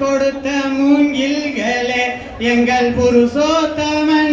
கொடுத்த மூங்கில்களே எங்கள் புருஷோத்தமன்